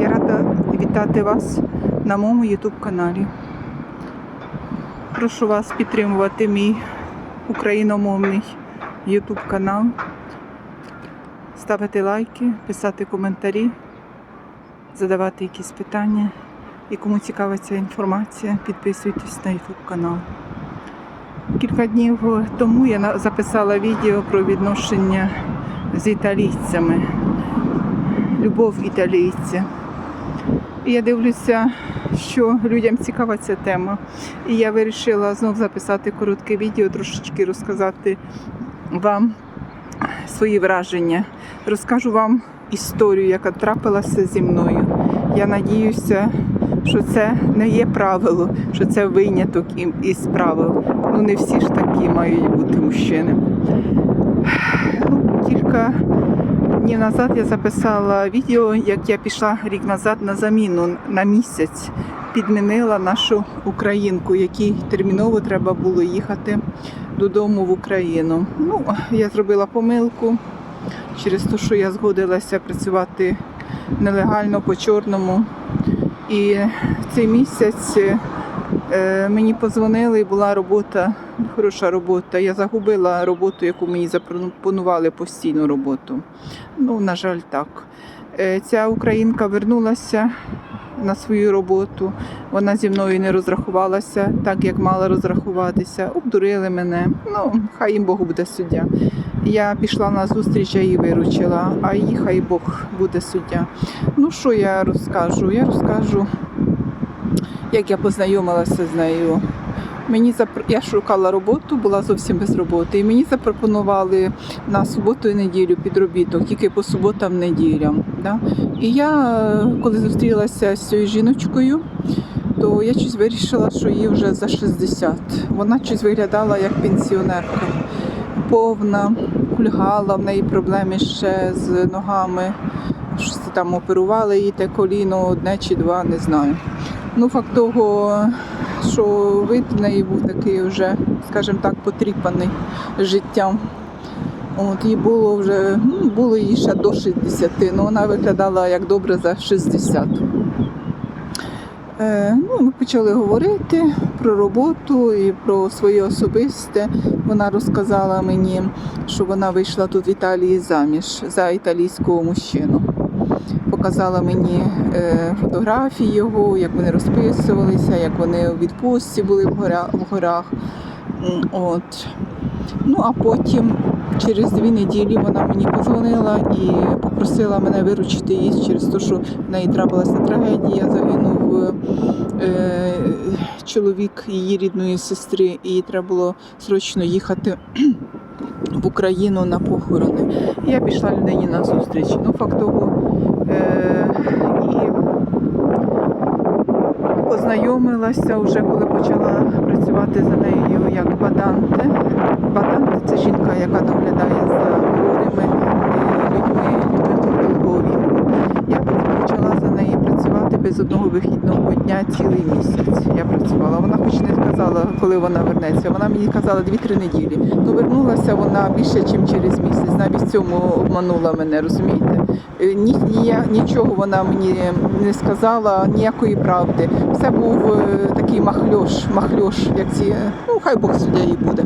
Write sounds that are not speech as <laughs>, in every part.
Я рада вітати вас на моєму YouTube каналі. Прошу вас підтримувати мій україномовний YouTube канал, ставити лайки, писати коментарі, задавати якісь питання. І кому цікава ця інформація, підписуйтесь на YouTube канал. Кілька днів тому я записала відео про відношення з італійцями, любов італійця. Я дивлюся, що людям цікава ця тема. І я вирішила знов записати коротке відео, трошечки розказати вам свої враження. Розкажу вам історію, яка трапилася зі мною. Я надіюся, що це не є правило, що це виняток із правил. Ну не всі ж такі мають бути мужчини. Ну, кілька днів назад я записала відео, як я пішла рік назад на заміну на місяць. Підмінила нашу українку, якій терміново треба було їхати додому в Україну. Ну, я зробила помилку через те, що я згодилася працювати нелегально по чорному. І цей місяць мені подзвонили і була робота, хороша робота. Я загубила роботу, яку мені запропонували постійну роботу. Ну, на жаль, так. Е, Ця українка вернулася на свою роботу. Вона зі мною не розрахувалася так, як мала розрахуватися. Обдурили мене. Ну, хай їм Богу буде суддя. Я пішла на зустріч, я її виручила, а їй хай Бог буде суддя. Ну, що я розкажу? Я розкажу, як я познайомилася з нею. Мені запр... Я шукала роботу, була зовсім без роботи. І мені запропонували на суботу і неділю підробіток, тільки по суботам, неділям. Да? І я, коли зустрілася з цією жіночкою, то я щось вирішила, що їй вже за 60. Вона щось виглядала як пенсіонерка, повна, кульгала, в неї проблеми ще з ногами. Щось там оперували їй те коліно, одне чи два, не знаю. Ну, факт того, що вид в неї був такий вже, скажімо так, потріпаний життям. От їй було вже ну, було їй ще до 60, але вона виглядала як добре за 60. Е, ну, ми почали говорити про роботу і про своє особисте. Вона розказала мені, що вона вийшла тут в Італії заміж за італійського мужчину. Показала мені е, фотографії його, як вони розписувалися, як вони у відпустці були в горах. От. Ну а потім через дві неділі вона мені подзвонила і попросила мене виручити її через те, що в неї трапилася трагедія. Загинув е, чоловік її рідної сестри, і їй треба було срочно їхати <clears throat> в Україну на похорони. Я пішла людині на зустріч. Ну, факт того, і познайомилася вже, коли почала працювати за нею як баданте. Баданте це жінка, яка доглядає за хворими е, людьми, людьми похилого віку. Я почала за нею без одного вихідного дня цілий місяць. Я працювала. Вона хоч не сказала, коли вона вернеться. Вона мені казала 2-3 неділі. То вернулася вона більше, ніж через місяць. Навіть в цьому обманула мене, розумієте? Е, Ні, ні, нічого вона мені не сказала, ніякої правди. Все був е, такий махльош, махльош, як ці, е, ну хай Бог суддя їй буде.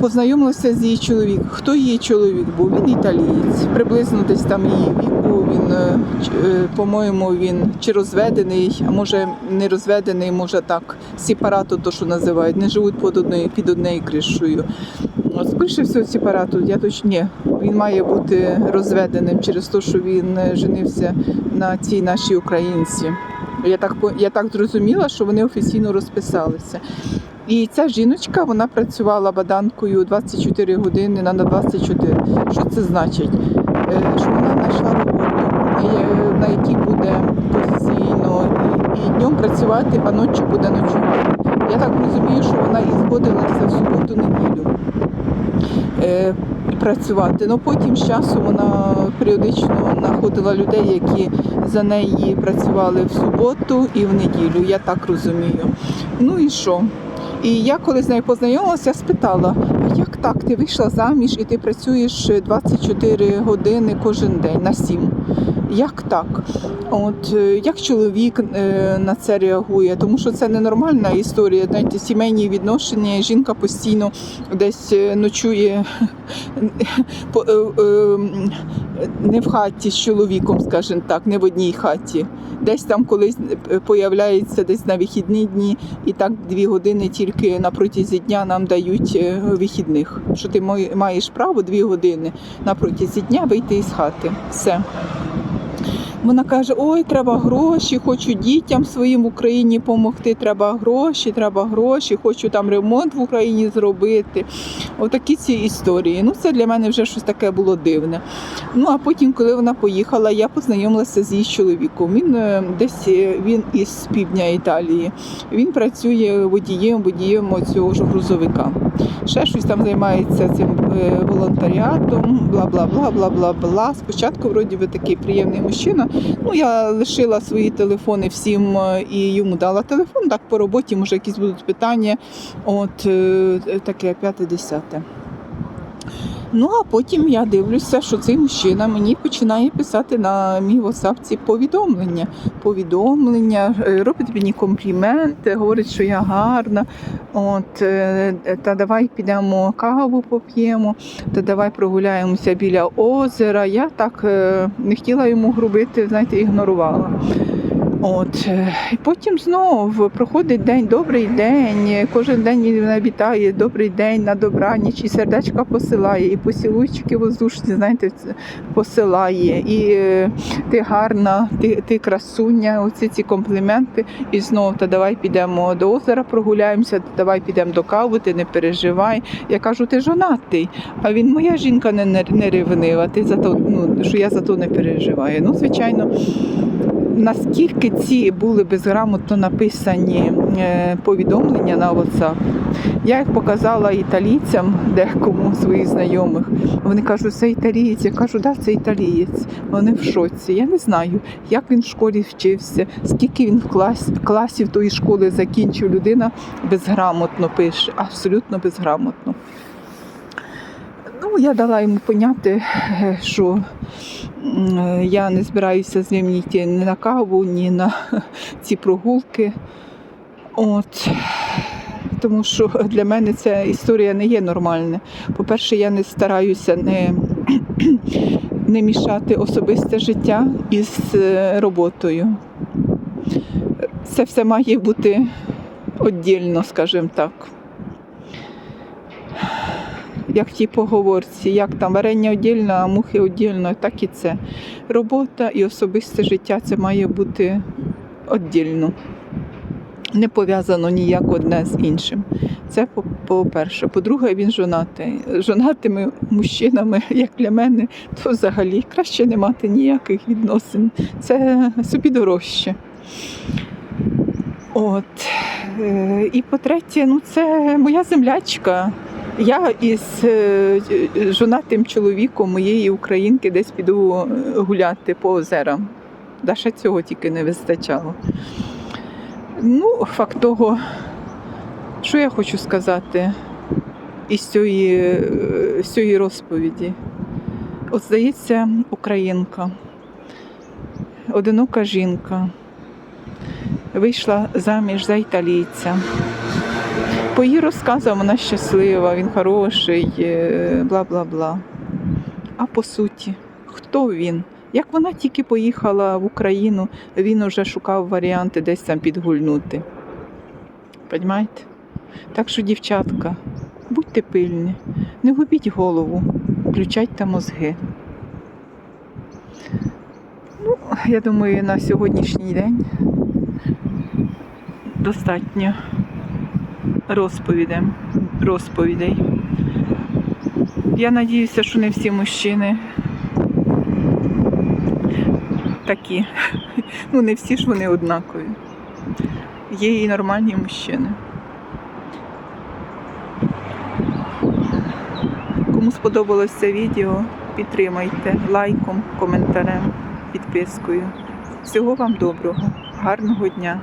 Познайомилася з її чоловіком. Хто її чоловік був? Він італієць, приблизно десь там її віку. Він, е, е, по-моєму, він чи розведений, а може не розведений, може так, сепарату, то що називають, не живуть під одною під однією кришою. От, скоріше всього, сепарату, я точно ні. Він має бути розведеним через те, що він е, женився на цій нашій українці. Я так я так зрозуміла, що вони офіційно розписалися. І ця жіночка вона працювала баданкою 24 години на 24. Що це значить? Е, Що вона знайшла роботу, на якій буде постійно і, і днем працювати, а ночі буде ночувати. Я так розумію, що вона і згодилася в суботу-неділю е, працювати. Ну потім з часом вона періодично знаходила людей, які за неї працювали в суботу і в неділю. Я так розумію. Ну і що? І я коли з нею познайомилася, спитала, а як так? Ти вийшла заміж і ти працюєш 24 години кожен день на 7. Як так? От е, як чоловік е, на це реагує? Тому що це ненормальна історія. Знаєте, сімейні відношення. Жінка постійно десь е, ночує <laughs> не в хаті з чоловіком, скажімо так, не в одній хаті. Десь там колись появляється десь на вихідні дні, і так дві години тільки на протязі дня нам дають вихідних. Що ти маєш право дві години на протязі дня вийти із хати. Все. Вона каже: Ой, треба гроші, хочу дітям своїм в Україні допомогти. Треба гроші, треба гроші, хочу там ремонт в Україні зробити. Отакі ці історії. Ну, це для мене вже щось таке було дивне. Ну а потім, коли вона поїхала, я познайомилася з її чоловіком. Він е, десь е, він із півдня Італії. Він працює водієм, водієм цього ж грузовика. Ще щось там займається цим е, волонтаріатом, бла бла бла бла бла бла. Спочатку, вроді би, такий приємний мужчина. Ну, я лишила свої телефони всім е, і йому дала телефон. Так по роботі, може, якісь будуть питання. От е, таке п'яте-десяте. Ну, а потім я дивлюся, що цей мужчина мені починає писати на мій WhatsApp повідомлення. Повідомлення, е, робить мені компліменти, говорить, що я гарна. От, е, та давай підемо каву поп'ємо, та давай прогуляємося біля озера. Я так е, не хотіла йому грубити, знаєте, ігнорувала. От е, і потім знов проходить день, добрий день. Кожен день він вітає, добрий день на добраніч, і сердечка посилає, і поцілуйчики воздушні, знаєте, посилає. І е, ти гарна, ти, ти красуня, оці ці компліменти. І знов та давай підемо до озера, прогуляємося, та давай підемо до кави, ти не переживай. Я кажу, ти жонатий. А він моя жінка не, не ревнива. Ти за то, ну, що я за то не переживаю. Ну, звичайно наскільки ці були безграмотно написані е, повідомлення на WhatsApp, я їх показала італійцям, декому своїх знайомих. Вони кажуть, це італієць. Я кажу, да, це італієць. Вони в шоці. Я не знаю, як він в школі вчився, скільки він в клас, класів тої школи закінчив. Людина безграмотно пише, абсолютно безграмотно. Ну, я дала йому поняти, е, що я не збираюся з ним ні на каву, ні на <laughs> ці прогулки. От. Тому що для мене ця історія не є нормальна. По-перше, я не стараюся не, <clears throat> не мішати особисте життя із е, роботою. Це все має бути віддільно, скажімо так як в тій поговорці, як там варення віддільно, а мухи віддільно, так і це. Робота і особисте життя це має бути віддільно. Не пов'язано ніяк одне з іншим. Це по- по-перше. По-друге, він жонатий. Жонатими мужчинами, <laughs> як для мене, то взагалі краще не мати ніяких відносин. Це собі дорожче. От. Е, І по-третє, ну це моя землячка. Я із е, жонатим чоловіком моєї українки десь піду е, гуляти по озерам. Да ще цього тільки не вистачало. Ну, факт того, що я хочу сказати із цієї, е, цієї розповіді. От здається, українка, одинока жінка, вийшла заміж за італійця. По її розказам вона щаслива, він хороший, е, бла бла бла. А по суті, хто він? Як вона тільки поїхала в Україну, він уже шукав варіанти десь там підгульнути. Понімаєте? Так що, дівчатка, будьте пильні, не губіть голову, включайте мозги. Ну, я думаю, на сьогоднішній день достатньо розповідей. розповідей. Я надіюся, що не всі мужчини такі. <laughs> Ну, не всі ж вони однакові. Є і нормальні мужчини. Кому сподобалось це відео, підтримайте лайком, коментарем, підпискою. Всього вам доброго, гарного дня!